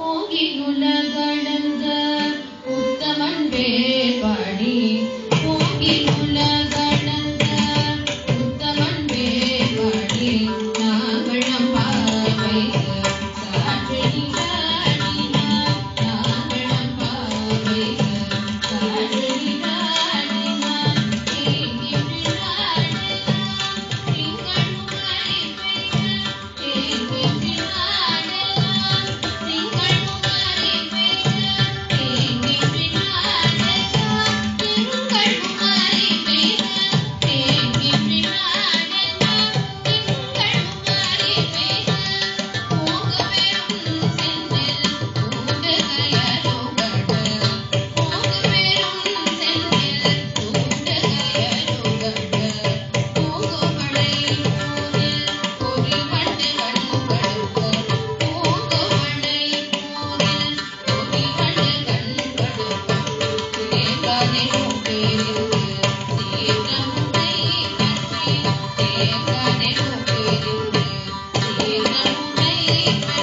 ஓங்கி உலகளந்த உத்தமன் வேபடி Thank you.